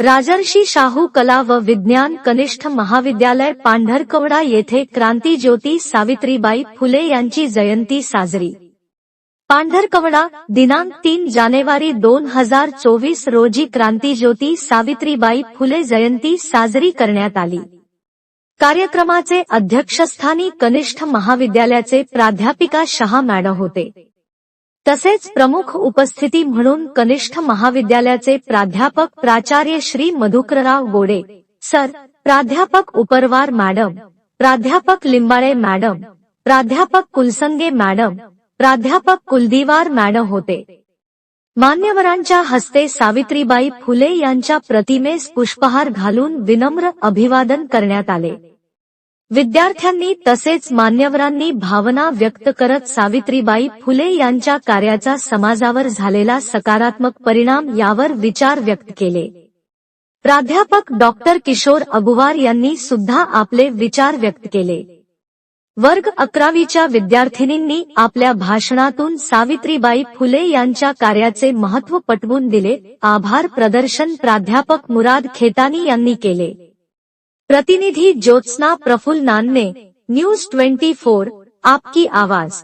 राजर्षी शाहू कला व विज्ञान कनिष्ठ महाविद्यालय पांढरकवडा येथे क्रांती ज्योती सावित्रीबाई फुले यांची जयंती साजरी. पांढरकवडा दिनांक तीन जानेवारी दोन हजार चोवीस रोजी क्रांतीज्योती सावित्रीबाई फुले जयंती साजरी करण्यात आली. कार्यक्रमाचे अध्यक्षस्थानी कनिष्ठ महाविद्यालयाचे प्राध्यापिका शहा मॅडम होते. तसेच प्रमुख उपस्थिती म्हणून कनिष्ठ महाविद्यालयाचे प्राध्यापक प्राचार्य श्री मधुकरराव गोडे सर प्राध्यापक उपरवार मॅडम प्राध्यापक लिंबाळे मॅडम प्राध्यापक कुलसंगे मॅडम प्राध्यापक कुलदीवार मॅडम होते. मान्यवरांच्या हस्ते सावित्रीबाई फुले यांच्या प्रतिमेस पुष्पहार घालून विनम्र अभिवादन करण्यात आले. विद्यार्थ्यांनी तसेच मान्यवरांनी भावना व्यक्त करत सावित्रीबाई फुले यांच्या कार्याचा समाजावर झालेला सकारात्मक परिणाम यावर विचार व्यक्त केले. प्राध्यापक डॉक्टर किशोर अगुवार यांनी सुद्धा आपले विचार व्यक्त केले. वर्ग अकरावीच्या विद्यार्थिनींनी आपल्या भाषणातून सावित्रीबाई फुले यांच्या कार्याचे महत्त्व पटवून दिले आभार प्रदर्शन प्राध्यापक मुराद खेतानी यांनी केले. प्रतिनिधी ज्योत्स्ना प्रफुल्ल नानने न्यूज ट्वेंटी फोर आपकी आवाज।